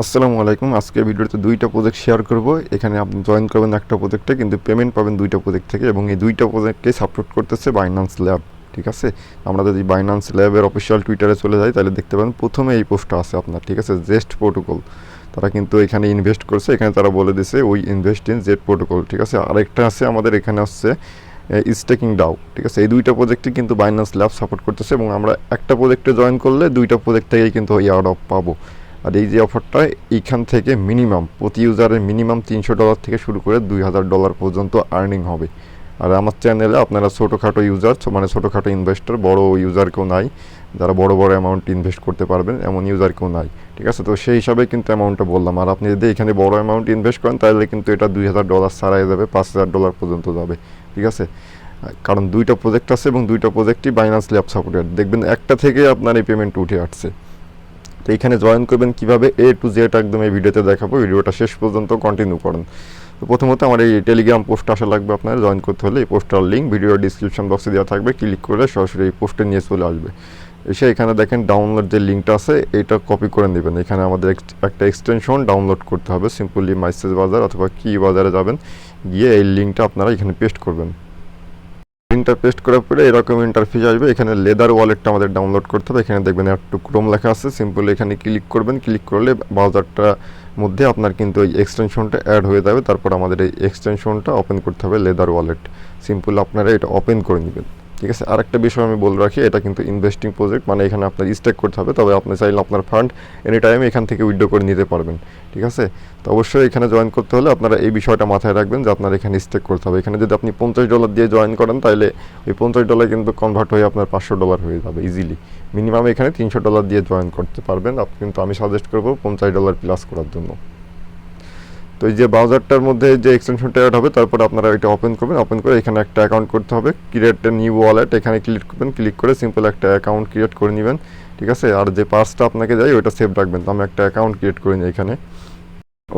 আসসালামু আলাইকুম। আজকে ভিডিওতে দুইটা প্রজেক্ট শেয়ার করব। এখানে আপনি জয়েন করবেন একটা প্রজেক্টে কিন্তু পেমেন্ট পাবেন দুইটা প্রজেক্ট থেকে এবং এই দুইটা প্রজেক্টকে সাপোর্ট করতেছে বাইনান্স ল্যাব ঠিক আছে? আমরা যদি বাইনান্স ল্যাবের অফিসিয়াল টুইটারে চলে যাই, তাহলে দেখতে পাবেন প্রথমে এই পোস্টটা আছে আপনার, ঠিক আছে? জেস্ট প্রোটোকল তারা কিন্তু এখানে ইনভেস্ট করছে। এখানে তারা বলে দিছে ওই ইনভেস্ট ইন জেড প্রোটোকল ঠিক আছে? আরেকটা আছে আমাদের, এখানে হচ্ছে স্টেকিং ডাউ ঠিক আছে? এই দুইটা প্রজেক্টই কিন্তু বাইনান্স ল্যাব সাপোর্ট করতেছে এবং আমরা একটা প্রজেক্টে জয়েন করলে দুইটা প্রজেক্ট থেকেই কিন্তু ওই আউট অফ পাবো। আর এই যে অফারটা, এইখান থেকে মিনিমাম, প্রতি ইউজারের মিনিমাম তিনশো ডলার থেকে শুরু করে দুই হাজার ডলার পর্যন্ত আর্নিং হবে। আর আমার চ্যানেলে আপনারা ছোটোখাটো ইউজার মানে ছোটোখাটো ইনভেস্টর বড় ইউজার কেউ নাই, যারা বড় বড় অ্যামাউন্ট ইনভেস্ট করতে পারবেন, এমন ইউজার কেউ নাই, ঠিক আছে? তো সেই হিসাবে কিন্তু অ্যামাউন্টটা বললাম। আর আপনি যদি এখানে বড় অ্যামাউন্ট ইনভেস্ট করেন, তাহলে কিন্তু এটা দুই হাজার ডলার ছাড়াই যাবে, পাঁচ হাজার ডলার পর্যন্ত যাবে, ঠিক আছে? কারণ দুইটা প্রজেক্ট আছে এবং দুইটা প্রজেক্টই বাইনান্স ল্যাব সাপোর্টেড দেখবেন একটা থেকে আপনার এই পেমেন্ট উঠে আসছে। এখানে জয়েন করবেন কীভাবে? এ টু জেড একদম এই ভিডিওতে দেখাবো। ভিডিওটা শেষ পর্যন্ত কন্টিনিউ করেন। তো প্রথমত আমার এই টেলিগ্রাম পোস্ট আসা লাগবে আপনার। জয়েন করতে হলে এই পোস্টার লিঙ্ক ভিডিও ডিসক্রিপশন বক্সে দেওয়া থাকবে। ক্লিক করে সরাসরি এই পোস্টে নিয়ে চলে আসবে। এসে এখানে দেখেন ডাউনলোড যে লিঙ্কটা আছে, এটা কপি করে নেবেন। এখানে আমাদের একটা এক্সটেনশন ডাউনলোড করতে হবে। সিম্পলি মাইসেজ বাজার অথবা কি বাজারে যাবেন। গিয়ে এই লিঙ্কটা আপনারা এখানে পেস্ট করবেন। লিঙ্কটা পেস্ট করার পরে এরকম ইন্টারফেস আসবে। এখানে লেদার ওয়ালেটটা আমাদের ডাউনলোড করতে হবে। এখানে দেখবেন একটু ক্রোম লেখা আছে। সিম্পল এখানে ক্লিক করবেন। ক্লিক করলে ব্রাউজারটা মধ্যে আপনার কিন্তু ওই এক্সটেনশনটা অ্যাড হয়ে যাবে। তারপর আমাদের এই এক্সটেনশনটা ওপেন করতে হবে লেদার ওয়ালেট সিম্পল আপনারা এটা ওপেন করে নেবেন। ঠিক আছে? আরেকটা বিষয় আমি বলে রাখি, এটা কিন্তু ইনভেস্টিং প্রজেক্ট মানে এখানে আপনার স্টেক করতে হবে, তবে আপনি চাইলে আপনার ফান্ড এনি টাইম এখান থেকে উইথড্র করে নিতে পারবেন, ঠিক আছে? তো অবশ্যই এখানে জয়েন করতে হলে আপনারা এই বিষয়টা মাথায় রাখবেন যে আপনার এখানে স্টেক করতে হবে। এখানে যদি আপনি পঞ্চাশ ডলার দিয়ে জয়েন করেন তাহলে ওই পঞ্চাশ ডলার কিন্তু কনভার্ট হয়ে আপনার পাঁচশো ডলার হয়ে যাবে ইজিলি মিনিমাম এখানে তিনশো ডলার দিয়ে জয়েন করতে পারবেন। কিন্তু আমি সাজেস্ট করব পঞ্চাশ ডলার প্লাস করার জন্য। তো এই যে ব্রাউজারটার মধ্যে যে এক্সটেনশনটা অ্যাড হবে, তারপর আপনারা এটা ওপেন করবেন। ওপেন করে এখানে একটা অ্যাকাউন্ট করতে হবে। ক্রিয়েট নিউ ওয়ালেট এখানে ক্লিক করবেন। ক্লিক করে সিম্পল একটা অ্যাকাউন্ট ক্রিয়েট করে নেবেন। ঠিক আছে? আর যে পার্সটা আপনাকে দেয়, ওইটা সেভ রাখবেন। তো আমি একটা অ্যাকাউন্ট ক্রিয়েট করে নিই এখানে।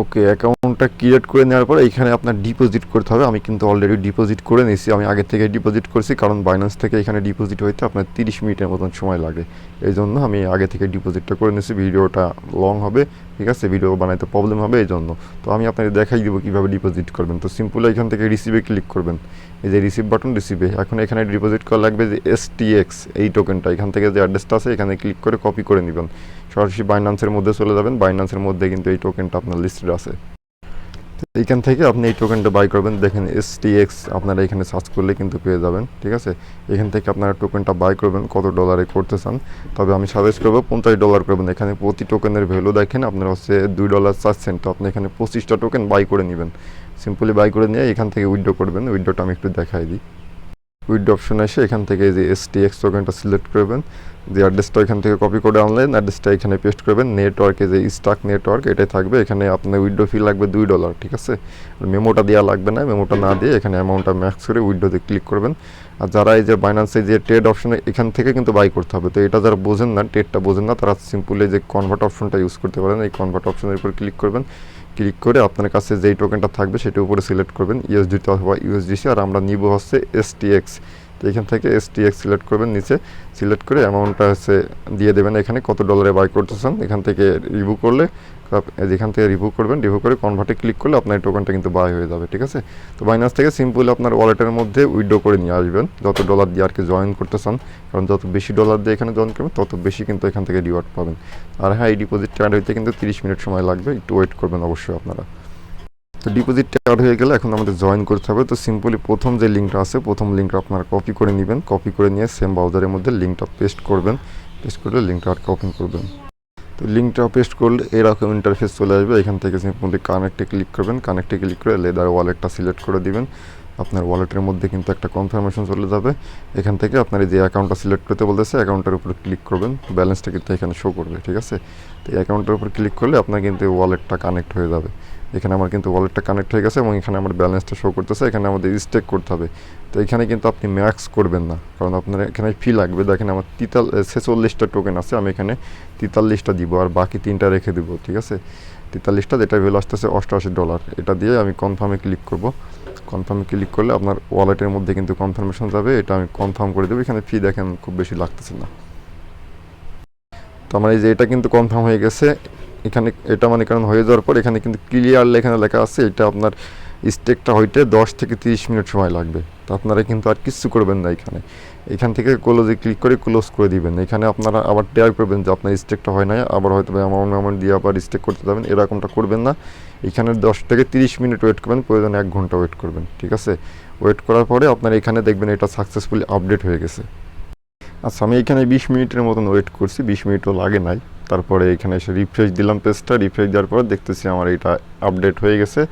ওকে, অ্যাকাউন্টটা ক্রিয়েট করে নেওয়ার পর এখানে আপনার ডিপোজিট করতে হবে। আমি কিন্তু অলরেডি ডিপোজিট করে নিয়েছি। আমি আগে থেকে ডিপোজিট করছি, কারণ বাইন্যান্স থেকে এখানে ডিপোজিট হইতে আপনার তিরিশ মিনিটের মতন সময় লাগে। এই জন্য আমি আগে থেকে ডিপোজিটটা করে নিয়েছি। ভিডিওটা লং হবে, ঠিক আছে? ভিডিও বানাইতে প্রবলেম হবে এই জন্য তো আমি আপনাকে দেখাই দেবো কীভাবে ডিপোজিট করবেন। তো সিম্পল এখান থেকে রিসিভে ক্লিক করবেন। এই যে রিসিভ বাটন রিসিভে এখন এখানে ডিপোজিট করা লাগবে যে এস টি এক্স এই টোকেনটা এখান থেকে যে অ্যাড্রেসটা আছে, এখানে ক্লিক করে কপি করে নেবেন। সরাসরি বাইনান্সের মধ্যে চলে যাবেন। বাইনান্সের মধ্যে কিন্তু এই টোকেনটা আপনার লিস্টেড আছে। এইখান থেকে আপনি এই টোকেনটা বাই করবেন। দেখেন এস এক্স আপনারা এখানে সার্চ করলে কিন্তু পেয়ে যাবেন, ঠিক আছে? এখান থেকে আপনারা টোকেনটা বাই করবেন, কত ডলারে করতে চান। তবে আমি সাজেস্ট করব, পঞ্চাশ ডলার করবেন। এখানে প্রতি টোকেনের ভ্যালু দেখেন, আপনার হচ্ছে দুই ডলার চাচ্ছেন। তো আপনি এখানে পঁচিশটা টোকেন বাই করে নেবেন। সিম্পলি বাই করে নিয়ে এখান থেকে উইড্রো করবেন। উইড্রোটা আমি একটু দেখাই দিই। উইথড্র অপশন এসে এখান থেকে যে এস টি এক্স টোকেনটা সিলেক্ট করবেন, যে অ্যাড্রেসটা এখান থেকে কপি করে আনলেন অ্যাড্রেসটা এখানে পেস্ট করবেন নেটওয়ার্কে যে স্টাক নেটওয়ার্ক এটাই থাকবে, এখানে আপনার উইথড্র ফি লাগবে দুই ডলার ঠিক আছে? মেমোটা দেওয়া লাগবে না মেমোটা না দিয়ে এখানে অ্যামাউন্টটা ম্যাক্স করে উইথড্রতে ক্লিক করবেন। আর যারা এই যে বাইন্যান্সে যে ট্রেড অপশনে এখান থেকে কিন্তু বাই করতে হবে। তো এটা যারা বোঝেন না ট্রেডটা বোঝেন না, তারা সিম্পলি যে কনভার্ট অপশনটা ইউজ করতে পারেন। এই কনভার্ট অপশনের উপর ক্লিক করবেন। ক্লিক করে আপনার কাছে যেই টোকেনটা থাকবে সেটি উপরে সিলেক্ট করবেন ইউএসডিটি অথবা ইউএসডিসি আর আমরা নিব হচ্ছে এসটিএক্স তো এখান থেকে এসটিএক্স সিলেক্ট করবেন, নিচে সিলেক্ট করে অ্যামাউন্টটা হচ্ছে দিয়ে দেবেন। এখানে কত ডলারে বাই করতেছেন, এখান থেকে রিভিউ করলে যেখান থেকে রিভিউ করবেন রিভিউ করে কনভার্টে ক্লিক করলে আপনার এই টোকেনটা কিন্তু বাই হয়ে যাবে, ঠিক আছে? তো বাইনান্স থেকে সিম্পল আপনার ওয়ালেটের মধ্যে উইথড্র করে নিয়ে আসবেন। যত ডলার দিয়ে আর কি জয়েন করতে চান কারণ যত বেশি ডলার দিয়ে এখানে জয়েন করবেন, তত বেশি কিন্তু এখান থেকে রিওয়ার্ড পাবেন। আর হ্যাঁ এই ডিপোজিট অ্যাড হইতে কিন্তু তিরিশ মিনিট সময় লাগবে, একটু ওয়েট করবেন অবশ্যই আপনারা। তো ডিপোজিটটা অ্যাড হয়ে গেলে এখন আমাদের জয়েন করতে হবে। তো সিম্পলি প্রথম যে লিঙ্কটা আছে, প্রথম লিঙ্কটা আপনারা কপি করে নেবেন। কপি করে নিয়ে সেম ব্রাউজারের মধ্যে লিঙ্কটা পেস্ট করবেন। পেস্ট করলে লিঙ্কটা আর ওপেন করবেন। তো লিঙ্কটা পেস্ট করলে এরকম ইন্টারফেস চলে আসবে। এখান থেকে সিম্পলি কানেক্টে ক্লিক করবেন। কানেক্টে ক্লিক করে লেদার ওয়ালেটটা সিলেক্ট করে দিবেন। আপনার ওয়ালেটের মধ্যে কিন্তু একটা কনফার্মেশন চলে যাবে। এখান থেকে আপনার যে অ্যাকাউন্টটা সিলেক্ট করতে বলতেছে অ্যাকাউন্টের উপর ক্লিক করবেন। ব্যালেন্সটা কিন্তু এখানে শো করবে, ঠিক আছে? তো এই অ্যাকাউন্টের উপর ক্লিক করলে আপনার কিন্তু ওয়ালেটটা কানেক্ট হয়ে যাবে। এখানে আমার কিন্তু ওয়ালেটটা কানেক্ট হয়ে গেছে এবং এখানে আমার ব্যালেন্সটা শো করতেছে, এখানে আমাদের স্টেক করতে হবে। তো এখানে কিন্তু আপনি ম্যাক্স করবেন না, কারণ আপনার এখানে ফি লাগবে। দেখেন আমার তিতাল ছেচল্লিশটা টোকেন আছে, আমি এখানে তেতাল্লিশটা দিব আর বাকি তিনটা রেখে দিব, ঠিক আছে? তেতাল্লিশটা যেটা ভ্যালু আসতেছে অষ্টআশি ডলার এটা দিয়ে আমি কনফার্মে ক্লিক করব। কনফার্মে ক্লিক করলে আপনার ওয়ালেটের মধ্যে কিন্তু কনফার্মেশন যাবে, এটা আমি কনফার্ম করে দেবো। এখানে ফি দেখেন খুব বেশি লাগতেছে না। তো আমার এই যে এটা কিন্তু কনফার্ম হয়ে গেছে। এখানে এটা মানে কারণ হয়ে যাওয়ার পর এখানে কিন্তু ক্লিয়ারলি এখানে লেখা আছে, এটা আপনার স্টেকটা হইতে দশ থেকে তিরিশ মিনিট সময় লাগবে। তো আপনারা কিন্তু আর কিচ্ছু করবেন না এখানে। এখান থেকে ক্লোজে ক্লিক করে ক্লোজ করে দিবেন। এখানে আপনারা আবার টেয়ার করবেন যে আপনার স্টেকটা হয় না আবার হয়তো অ্যামাউন্ট অ্যামাউন্ট দিয়ে আবার স্টেক করতে যাবেন। এরকমটা করবেন না। এখানে দশ থেকে তিরিশ মিনিট ওয়েট করবেন, প্রয়োজনে এক ঘণ্টা ওয়েট করবেন, ঠিক আছে? ওয়েট করার পরে আপনার এখানে দেখবেন এটা সাকসেসফুলি আপডেট হয়ে গেছে। আচ্ছা আমি এখানে বিশ মিনিটের মতন ওয়েট করছি, বিশ মিনিটও লাগে নাই। তারপরে এখানে এসে রিফ্রেশ দিলাম পেজটা রিফ্রেশ দেওয়ার পর দেখতেছি আমার এটা আপডেট হয়ে গেছে।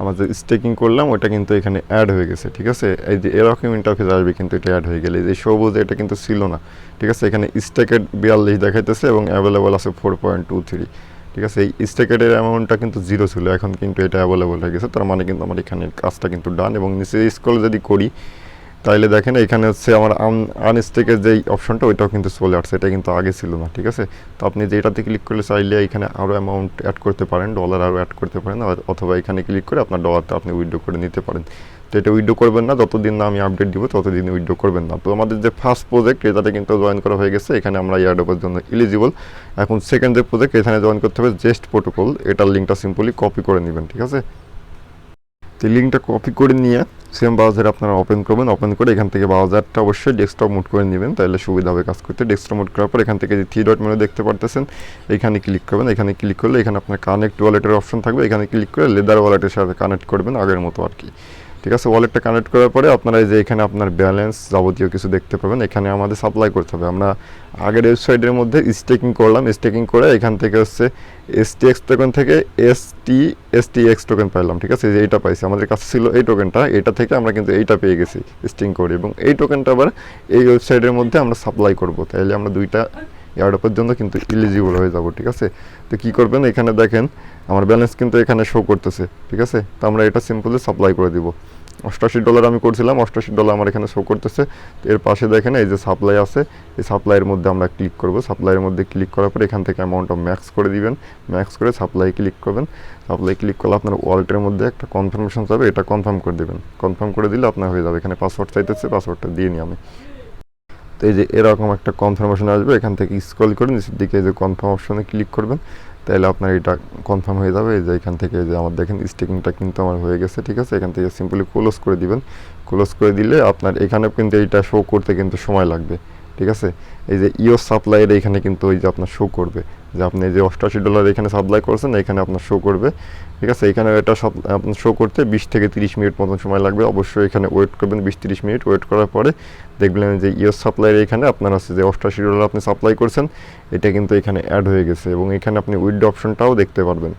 আমার যে স্টেকিং করলাম, ওটা কিন্তু এখানে অ্যাড হয়ে গেছে, ঠিক আছে? এই যে এরকম ইন্টারফেস আসবে কিন্তু এটা অ্যাড হয়ে গেলে। এই যে সবুজ, এটা কিন্তু ছিল না, ঠিক আছে? এখানে স্টেকেড বিয়াল্লিশ দেখাইতেছে এবং অ্যাভেলেবল আছে ফোর পয়েন্ট টু থ্রি ঠিক আছে? এই স্টেকেটের অ্যামাউন্টটা কিন্তু জিরো ছিল, এখন কিন্তু এটা অ্যাভেলেবল হয়ে গেছে। তার মানে কিন্তু আমার এখানে কাজটা কিন্তু ডান এবং নিচে স্কল যদি করি তাইলে দেখেন এখানে হচ্ছে আমার আন আনস্টেকের যেই অপশনটা ওইটাও কিন্তু চলে আসছে। এটা কিন্তু আগে ছিল না, ঠিক আছে? তো আপনি যেটাতে ক্লিক করলে চাইলে এখানে আরও অ্যামাউন্ট অ্যাড করতে পারেন ডলার আরও অ্যাড করতে পারেন অথবা এখানে ক্লিক করে আপনার ডলারটা আপনি উইড্রো করে নিতে পারেন। তো এটা উইড্রো করবেন না, যতদিন না আমি আপডেট দিব, ততদিন উইড্রো করবেন না। তো আমাদের যে ফার্স্ট প্রজেক্ট এটাতে কিন্তু জয়েন করা হয়ে গেছে, এখানে আমরা ইয়ারডোপের জন্য এলিজিবল এখন সেকেন্ড যে প্রজেক্ট এখানে জয়েন করতে হবে জেস্ট প্রোটোকল এটার লিঙ্কটা সিম্পলি কপি করে নেবেন, ঠিক আছে? তো লিঙ্কটা কপি করে নিয়ে সেম ব্রাউজার আপনারা ওপেন করবেন ওপেন করে এখান থেকে ব্রাউজারটা অবশ্যই ডেস্কটপ মুড করে নেবেন, তাহলে সুবিধা হবে কাজ করতে। ডেস্কটপ মোড করার পর এখান থেকে যে থ্রি ডট মেনু দেখতে পারতেছেন, এখানে ক্লিক করবেন, এখানে ক্লিক করলে এখানে আপনার কানেক্ট ওয়ালেটের অপশন থাকবে, এখানে ক্লিক করে লেদার ওয়ালেটের সাথে কানেক্ট করবেন আগের মতো আর কি। ঠিক আছে ওয়ালেটটা কানেক্ট করার পরে আপনারা এই যে এখানে আপনার ব্যালেন্স যাবতীয় কিছু দেখতে পাবেন, এখানে আমাদের সাপ্লাই করতে হবে। আমরা আগের ওয়েবসাইটের মধ্যে স্টেকিং করলাম স্টেকিং করে এখান থেকে হচ্ছে এস টি এক্স টোকেন থেকে S T S T X token পাইলাম, ঠিক আছে? যে এইটা পাইছি, আমাদের কাছে ছিল এই টোকেনটা এটা থেকে আমরা কিন্তু এইটা পেয়ে গেছি স্টিং করে। এবং এই টোকেনটা আবার এই ওয়েবসাইটের মধ্যে আমরা সাপ্লাই করব তাহলে আমরা দুইটা এয়ারডপের জন্য কিন্তু ইলিজিবল হয়ে যাব, ঠিক আছে? তো কী করবেন? এখানে দেখেন, আমার ব্যালেন্স কিন্তু এখানে শো করতেছে, ঠিক আছে? তো আমরা এটা সিম্পলি সাপ্লাই করে দিব। অষ্টাশি ডলার আমি করছিলাম অষ্টাশি ডলার আমার এখানে শো করতেছে। এর পাশে দেখেন, এই যে সাপ্লাই আছে, এই সাপ্লাইয়ের মধ্যে আমরা ক্লিক করব। সাপ্লাইয়ের মধ্যে ক্লিক করার পর এখান থেকে অ্যামাউন্টটা ম্যাক্স করে দিবেন। ম্যাক্স করে সাপ্লাই ক্লিক করবেন। সাপ্লাই ক্লিক করলে আপনার ওয়ালেটের মধ্যে একটা কনফার্মেশন যাবে, এটা কনফার্ম করে দেবেন। কনফার্ম করে দিলে আপনার হয়ে যাবে। এখানে পাসওয়ার্ড চাইতেছে পাসওয়ার্ডটা দিয়ে নিই আমি। এই যে এরকম একটা কনফার্মেশন আসবে, এখান থেকে স্ক্রল করে নিচের দিকে যে কনফার্ম অপশনে ক্লিক করবেন তাহলে আপনার এটা কনফার্ম হয়ে যাবে। এই যে এখান থেকে যে আমার দেখেন স্টিকিংটা কিন্তু আমার হয়ে গেছে, ঠিক আছে? এখান থেকে সিম্পলি ক্লোজ করে দিবেন। ক্লোজ করে দিলে আপনার এখানে কিন্তু এইটা শো করতে কিন্তু সময় লাগবে। ঠিক আছে? এই যে ইও সাপ্লাইয়ের এখানে কিন্তু ওই যে আপনার শো করবে। যে আপনি যে অষ্টাশি ডলার এখানে সাপ্লাই করছেন, এখানে আপনার শো করবে। ঠিক আছে? এখানে এটা আপনার শো করতে বিশ থেকে তিরিশ মিনিট মতন সময় লাগবে। অবশ্যই এখানে ওয়েট করবেন বিশ তিরিশ মিনিট। ওয়েট করার পরে দেখবেন যে ইউএস সাপ্লাইয়ের এখানে আপনার আছে যে অষ্টআশি ডলার আপনি সাপ্লাই করছেন, এটা কিন্তু এখানে অ্যাড হয়ে গেছে এবং এখানে আপনি উইডো অপশনটাও দেখতে পারবেন।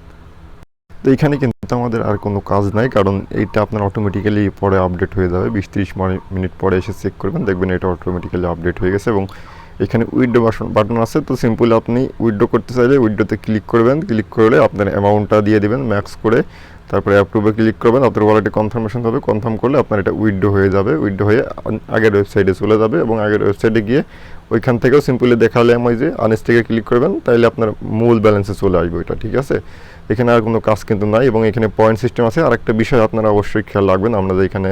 তো এখানে কিন্তু আমাদের আর কোনো কাজ নাই, কারণ এইটা আপনার অটোমেটিক্যালি পরে আপডেট হয়ে যাবে। বিশ তিরিশ মিনিট পরে এসে চেক করবেন, দেখবেন এটা অটোমেটিক্যালি আপডেট হয়ে গেছে এবং এখানে উইডো বাটন আছে। তো সিম্পলি আপনি উইডো করতে চাইলে উইডোতে ক্লিক করবেন। ক্লিক করলে আপনার অ্যামাউন্টটা দিয়ে দেবেন ম্যাক্স করে। তারপরে অ্যাপ্রুভে ক্লিক করবেন। আপনার ওয়ালেটে কনফার্মেশন হবে। কনফার্ম করলে আপনার এটা উইডো হয়ে যাবে। উইডো হয়ে আগের ওয়েবসাইটে চলে যাবে এবং আগের ওয়েবসাইটে গিয়ে ওইখান থেকেও সিম্পলি দেখালে আমি যে আনেস থেকে ক্লিক করবেন তাহলে আপনার মূল ব্যালেন্সে চলে আসবে ওইটা, ঠিক আছে? এখানে আর কোনো কাজ কিন্তু নাই এবং এখানে পয়েন্ট সিস্টেম আছে। আর একটা বিষয় আপনারা অবশ্যই খেয়াল রাখবেন, আমরা যে এখানে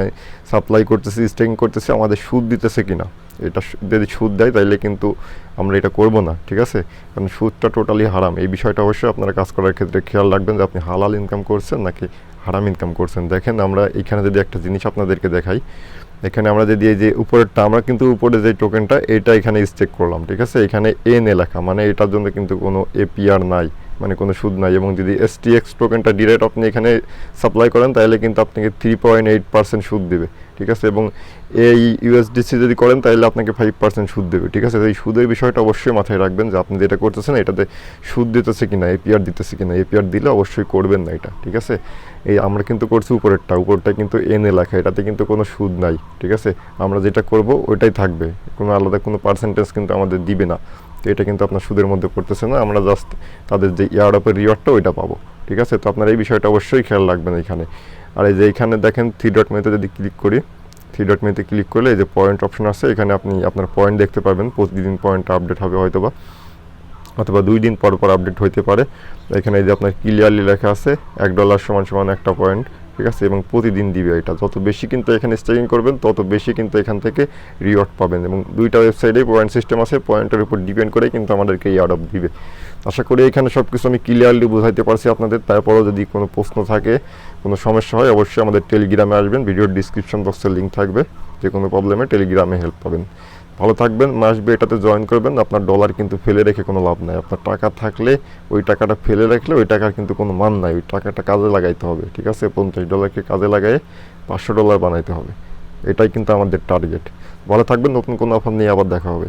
সাপ্লাই করতেছি স্টেকিং করতেছি, আমাদের সুদ দিতেছে কিনা? এটা যদি সুদ দেয়, তাইলে কিন্তু আমরা এটা করব না, ঠিক আছে? কারণ সুদটা টোটালি হারাম। এই বিষয়টা অবশ্যই আপনারা কাজ করার ক্ষেত্রে খেয়াল রাখবেন যে আপনি হালাল ইনকাম করছেন নাকি হারাম ইনকাম করছেন। দেখেন, আমরা এখানে যদি একটা জিনিস আপনাদেরকে দেখাই এখানে আমরা যদি এই যে উপরেরটা, আমরা কিন্তু উপরে যে টোকেনটা এটা এখানে স্টেক করলাম, ঠিক আছে? এখানে এন এলাকা মানে এটার জন্য কিন্তু কোনো এপিআর নাই মানে কোনো সুদ নাই। এবং যদি এস টি এক্স টোকেনটা ডিরেক্ট আপনি এখানে সাপ্লাই করেন, তাহলে কিন্তু আপনাকে থ্রি পয়েন্ট এইট পার্সেন্ট সুদ দেবে। ঠিক আছে? এবং এই ইউএসডিসি যদি করেন, তাহলে আপনাকে ফাইভ পার্সেন্ট সুদ দেবে, ঠিক আছে? এই সুদের বিষয়টা অবশ্যই মাথায় রাখবেন যে আপনি যেটা করতেছেন, এটাতে সুদ দিতেছে কিনা এপিআর দিতেছে কিনা এপিআর দিলে অবশ্যই করবেন না এটা, ঠিক আছে? এই আমরা কিন্তু করছি উপরেরটা, উপরটা কিন্তু এনে লেখা, এটাতে কিন্তু কোনো সুদ নাই, ঠিক আছে? আমরা যেটা করব, ওইটাই থাকবে, কোনো আলাদা কোনো পার্সেন্টেজ কিন্তু আমাদের দিবে না, তো এটা কিন্তু আপনার সুদের মধ্যে পড়তেছে না, আমরা জাস্ট তাদের যে ইয়ারডপের রিওয়ার্ডটা ওইটা পাবো, ঠিক আছে? তো আপনার এই বিষয়টা অবশ্যই খেয়াল রাখবেন এখানে। আর এই যে এইখানে দেখেন থ্রি ডট মেতে যদি ক্লিক করি থ্রি ডট মেতে ক্লিক করলে এই যে পয়েন্ট অপশন আছে, এখানে আপনি আপনার পয়েন্ট দেখতে পাবেন প্রতিদিন পয়েন্ট আপডেট হবে হয়তো বা অথবা দুই দিন পর পর আপডেট হইতে পারে। এখানে এই যে আপনার ক্লিয়ারলি লেখা আছে, এক ডলার সমান সমান একটা পয়েন্ট ঠিক আছে? এবং প্রতিদিন দিবে এটা। যত বেশি কিন্তু এখানে স্টেকিং করবেন, তত বেশি কিন্তু এখান থেকে রিওয়ার্ড পাবেন। এবং দুইটা ওয়েবসাইটে পয়েন্ট সিস্টেম আছে পয়েন্টের উপর ডিপেন্ড করে কিন্তু আমাদেরকে এই অর্ডার দিবে। আশা করি এখানে সব কিছু আমি ক্লিয়ারলি বুঝাইতে পারছি আপনাদের। তারপরেও যদি কোনো প্রশ্ন থাকে, কোনো সমস্যা হয়, অবশ্যই আমাদের টেলিগ্রামে আসবেন। ভিডিওর ডিসক্রিপশন বক্সের লিঙ্ক থাকবে। যে কোনো প্রবলেমে টেলিগ্রামে হেল্প পাবেন। ভালো থাকবেন মাসবে এটাতে জয়েন করবেন, আপনার ডলার কিন্তু ফেলে রেখে কোনো লাভ নাই। আপনার টাকা থাকলে ওই টাকাটা ফেলে রাখলে ওই টাকার কিন্তু কোনো মান নাই, ওই টাকাটা কাজে লাগাইতে হবে, ঠিক আছে? পঞ্চাশ ডলারকে কাজে লাগিয়ে পাঁচশো ডলার বানাইতে হবে। এটাই কিন্তু আমাদের টার্গেট ভালো থাকবেন, নতুন কোনো অফার নিয়ে আবার দেখা হবে।